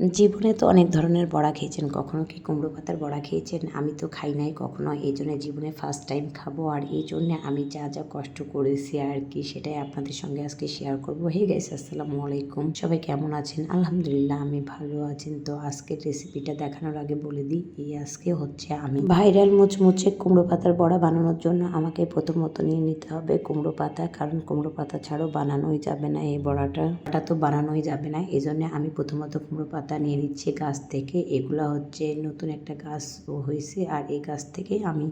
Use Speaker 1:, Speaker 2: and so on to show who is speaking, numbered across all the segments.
Speaker 1: জীবনে তো অনেক ধরনের বড়া খেয়েছেন। কখনো কি কুমড়ো পাতার বড়া খেয়েছেন? আমি তো খাই নাই কখনো। এই জন্য জীবনে ফার্স্ট টাইম খাব। আর এই জন্যে আমি যা যা কষ্ট করেছি আর কি, সেটাই আপনাদের সঙ্গে আজকে শেয়ার করব। হে গাইস আসসালামু আলাইকুম। সবাই কেমন আছেন? আলহামদুলিল্লাহ, আমি ভালো আছেন তো আজকের রেসিপিটা দেখানোর আগে বলে দিই, এই আজকে হচ্ছে আমি ভাইরাল মুচমুচে কুমড়ো পাতার বড়া বানানোর জন্য আমাকে প্রথমত নিয়ে নিতে হবে কুমড়ো পাতা। কারণ কুমড়ো পাতা ছাড়াও বানানোই যাবে না এই বড়াটা তো বানানোই যাবে না। এই জন্য আমি প্রথমত কুমড়ো পাতা নিয়ে নিচ্ছে গাছ থেকে। এগুলো হচ্ছে নতুন একটা গাছ হয়েছে আর এই গাছ থেকে আমি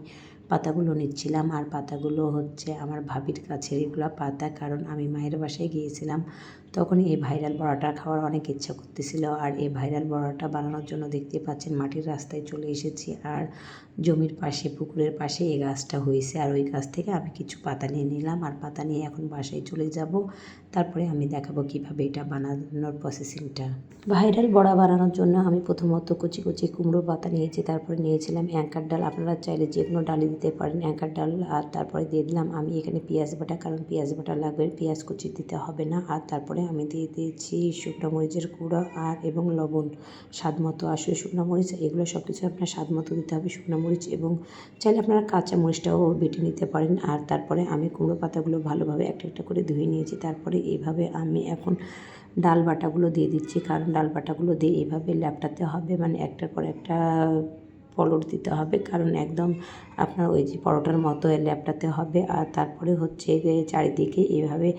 Speaker 1: পাতাগুলো নিচ্ছিলাম আর পাতাগুলো হচ্ছে আমার ভাবির কাছের এগুলো পাতা, কারণ আমি মায়ের বাসায় গিয়েছিলাম। তখন এই ভাইরাল বড়াটা খাওয়ার অনেক ইচ্ছা করতেছিল আর এই ভাইরাল বড়াটা বানানোর জন্য দেখতে পাচ্ছেন মাটির রাস্তায় চলে এসেছি আর জমির পাশে, পুকুরের পাশে এই গাছটা হয়েছে। আর ওই গাছ থেকে আমি কিছু পাতা নিয়ে নিলাম আর পাতা নিয়ে এখন বাসায় চলে যাব। তারপরে আমি দেখাবো কীভাবে এটা বানানোর প্রসেসিংটা। ভাইরাল বড়া বানানোর জন্য আমি প্রথমত কুচি কুচি কুমড়ো পাতা নিয়েছি, তারপরে নিয়েছিলাম অ্যাঙ্কার ডাল। আপনারা চাইলে যে কোনো ডালই দিতে পারেন অ্যাঙ্কার ডাল আর তারপরে দিয়ে দিলাম। আমি এখানে পেঁয়াজ বাটা, কারণ পেঁয়াজ বাটা লাগবে, পেঁয়াজ কুচি দিতে হবে না। আর তারপরে আমি দিয়ে দিয়েছি শুকনো মরিচের গুঁড়ো আর এবং লবণ। স্বাদ মতো আসলে শুকনো মরিচ, এগুলো সব কিছু আপনার স্বাদ মতো দিতে হবে শুকনো মরিচ এবং চাইলে আপনারা কাঁচা মরিচটাও বেটে নিতে পারেন। আর তারপরে আমি কুমড়ো পাতাগুলো ভালোভাবে একটা একটা করে ধুয়ে নিয়েছি। তারপরে এইভাবে আমি এখন ডাল বাটাগুলো দিয়ে দিচ্ছি, কারণ ডাল বাটাগুলো দিয়ে এইভাবে ল্যাপটাতে হবে। মানে একটার পর একটা পলট দিতে হবে। কারণ একদম আপনার ওই যে পরোটার মতো ল্যাপটাতে হবে। আর তারপরে হচ্ছে চারিদিকে এভাবে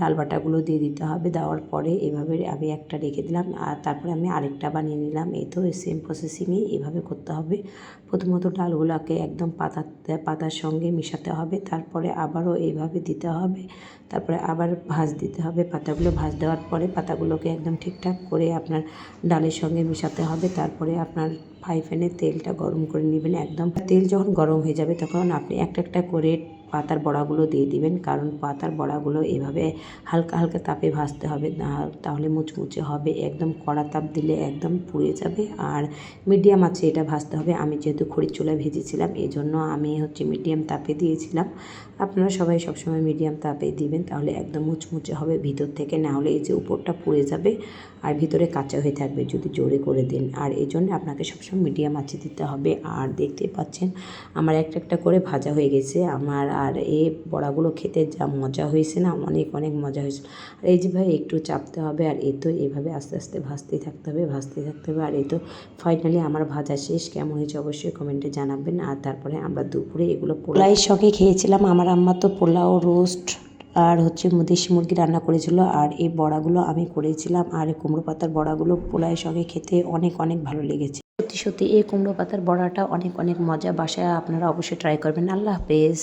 Speaker 1: ডাল বাটাগুলো দিয়ে দিতে হবে। দেওয়ার পরে এভাবে আমি একটা রেখে দিলাম। আর তারপরে আমি আরেকটা বানিয়ে নিলাম। এই তো সেম প্রসেসিংয়ে এভাবে করতে হবে। প্রথমত ডালগুলোকে একদম পাতা পাতার সঙ্গে মিশাতে হবে। তারপরে আবারও এইভাবে দিতে হবে। তারপরে আবার ভাজ দিতে হবে। পাতাগুলো ভাজ দেওয়ার পরে পাতাগুলোকে একদম ঠিকঠাক করে আপনার ডালের সঙ্গে মিশাতে হবে। তারপরে আপনার ফ্রাই প্যানে তেলটা গরম করে নেবেন একদম। তেল যখন গরম হয়ে যাবে, তখন আপনি একটা একটা করে পাতার বড়াগুলো দিয়ে দিবেন, কারণ পাতার বড়াগুলো এভাবে হালকা হালকা তাপে ভাজতে হবে তাহলে মুচমুচে হবে। একদম কড়া তাপ দিলে একদম পুড়ে যাবে আর মিডিয়াম আছে এটা ভাজতে হবে। আমি যেহেতু খড়ির চুলা ভেজেছিলাম এই জন্য আমি হচ্ছে মিডিয়াম তাপে দিয়েছিলাম। আপনারা সবাই সবসময় মিডিয়াম তাপে দিবেন, তাহলে একদম মুচমুচে হবে ভিতর থেকে, না হলে এই যে উপরটা পুড়ে যাবে আর ভিতরে কাঁচা হয়ে থাকবে যদি জোরে করে দেন। আর এই জন্য আপনাকে সবসময় মিডিয়াম আঁচে দিতে হবে। আর দেখতে পাচ্ছেন, আমার একটা একটা করে ভাজা হয়ে গেছে। আমার আর এই বড়াগুলো খেতে যা মজা হয়েছে না অনেক অনেক মজা হয়েছে। আর এই যে ভাই একটু চাপতে হবে আর এ তো এভাবে আস্তে আস্তে ভাজতেই থাকতে হবে ভাজতে থাকতে হবে। আর এ তো ফাইনালি আমার ভাজা শেষ। কেমন হয়েছে অবশ্যই কমেন্টে জানাবেন। আর তারপরে আমরা দুপুরে এগুলো পোলাইয়ের সঙ্গে খেয়েছিলাম। আমার আম্মা তো পোলাও রোস্ট আর হচ্ছে দেশি মুরগি রান্না করেছিল। আর এই বড়াগুলো আমি করেছিলাম। আর এই কুমড়ো পাতার বড়াগুলো পোলাইয়ের সঙ্গে খেতে অনেক অনেক ভালো লেগেছে। সত্যি সত্যি এই কুমড়ো পাতার বড়াটা অনেক অনেক মজা। বাসায় আপনারা অবশ্যই ট্রাই করবেন। আল্লাহ হাফেজ।